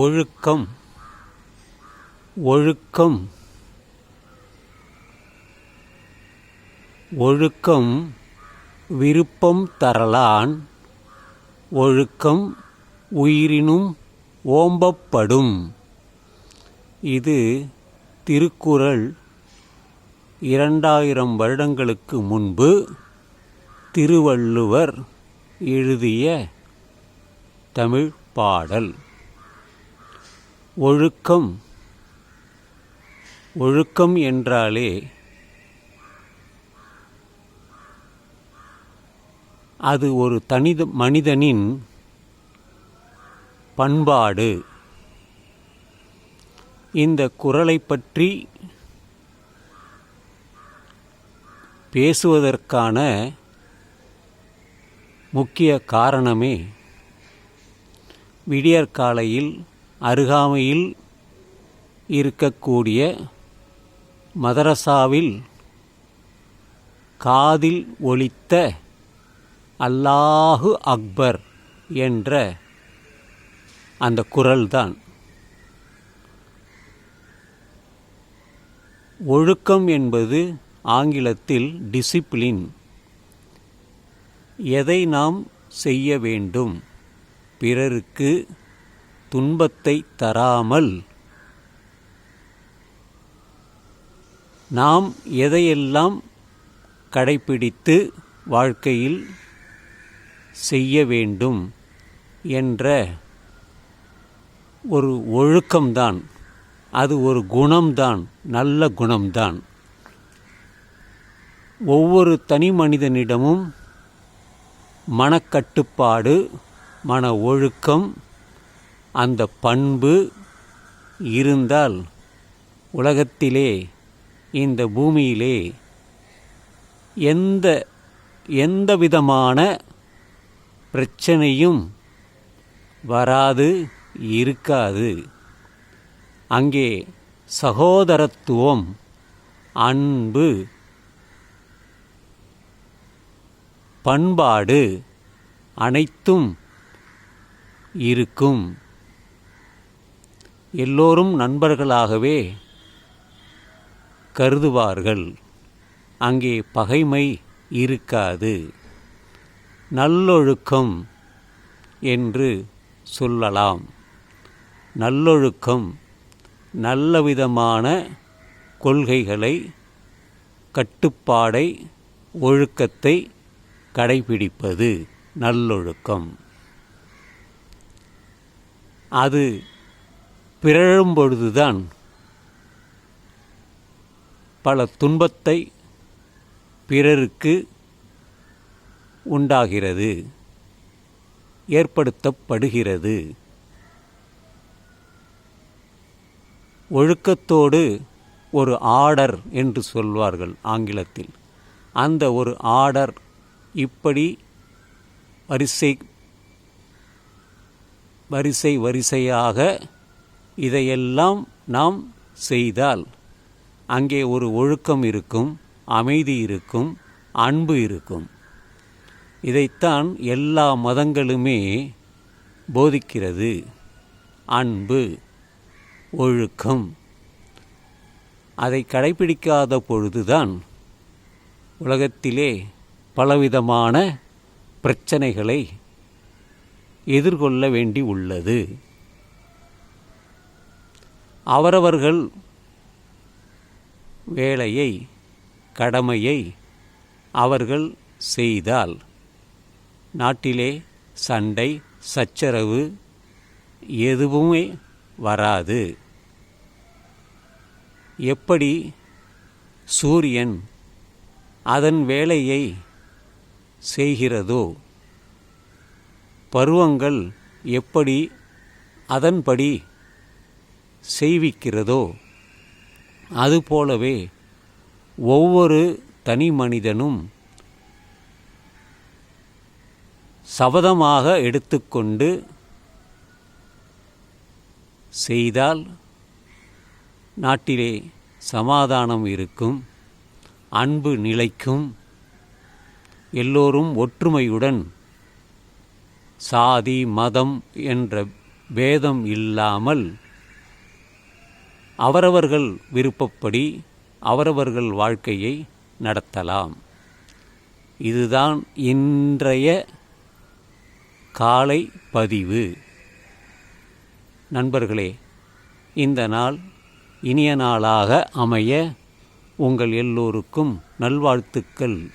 ஒழுக்கம் ஒழுக்கம் ஒழுக்கம் விருப்பம் தரலான் ஒழுக்கம் உயிரினும் ஓம்பப்படும். இது திருக்குறள் இரண்டாயிரம் வருடங்களுக்கு முன்பு திருவள்ளுவர் எழுதிய தமிழ் பாடல். ஒழுக்கம் ஒழுக்கம் என்றாலே அது ஒரு தனித மனிதனின் பண்பாடு. இந்த குரலை பற்றி பேசுவதற்கான முக்கிய காரணமே விடியற்காலையில் அருகாமையில் இருக்கக்கூடிய மதரசாவில் காதில் ஒலித்த அல்லாஹு அக்பர் என்ற அந்த குரல்தான். ஒழுக்கம் என்பது ஆங்கிலத்தில் டிசிப்ளின் எதை நாம் செய்ய வேண்டும்? பிறருக்கு துன்பத்தை தராமல் நாம் எதையெல்லாம் கடைப்பிடித்து வாழ்க்கையில் செய்ய வேண்டும் என்ற ஒரு ஒழுக்கம்தான். அது ஒரு குணம்தான். நல்ல குணம்தான். ஒவ்வொரு தனி மனிதனிடமும் மனக்கட்டுப்பாடு மன ஒழுக்கம் அந்த பண்பு இருந்தால் உலகத்திலே இந்த பூமியிலே எந்த எந்த விதமான பிரச்சனையும் வராது இருக்காது. அங்கே சகோதரத்துவம் அன்பு பண்பாடு அனைத்தும் இருக்கும். எல்லோரும் நண்பர்களாகவே கருதுவார்கள். அங்கே பகைமை இருக்காது. நல்லொழுக்கம் என்று சொல்லலாம். நல்லொழுக்கம் நல்லவிதமான கொள்கைகளை கட்டுப்பாடை ஒழுக்கத்தை கடைபிடிப்பது நல்லொழுக்கம். அது பிறழும் பொழுதுதான் பல துன்பத்தை பிறருக்கு உண்டாகிறது ஏற்படுத்தப்படுகிறது. ஒழுக்கத்தோடு ஒரு ஆர்டர் என்று சொல்வார்கள் ஆங்கிலத்தில். அந்த ஒரு ஆர்டர் இப்படி வரிசை வரிசை வரிசையாக இதையெல்லாம் நாம் செய்தால் அங்கே ஒரு ஒழுக்கம் இருக்கும் அமைதி இருக்கும் அன்பு இருக்கும். இதைத்தான் எல்லா மதங்களுமே போதிக்கிறது. அன்பு ஒழுக்கம். அதை கடைபிடிக்காத பொழுதுதான் உலகத்திலே பலவிதமான பிரச்சனைகளை எதிர்கொள்ள வேண்டி உள்ளது. அவரவர்கள் வேலையை கடமையை அவர்கள் செய்தால் நாட்டிலே சண்டை சச்சரவு எதுவுமே வராது. எப்படி சூரியன் அதன் வேலையை செய்கிறதோ பருவங்கள் எப்படி அதன்படி செய்விக்கிறதோ? அதுபோலவே ஒவ்வொரு தனி மனிதனும் சபதமாக எடுத்துக்கொண்டு செய்தால் நாட்டிலே சமாதானம் இருக்கும் அன்பு நிலைக்கும் எல்லோரும் ஒற்றுமையுடன் சாதி மதம் என்ற பேதம் இல்லாமல் அவரவர்கள் விருப்பப்படி அவரவர்கள் வாழ்க்கையை நடத்தலாம். இதுதான் இன்றைய காலை பதிவு. நண்பர்களே இந்த நாள் இனிய நாளாக அமைய உங்கள் எல்லோருக்கும் நல்வாழ்த்துக்கள்.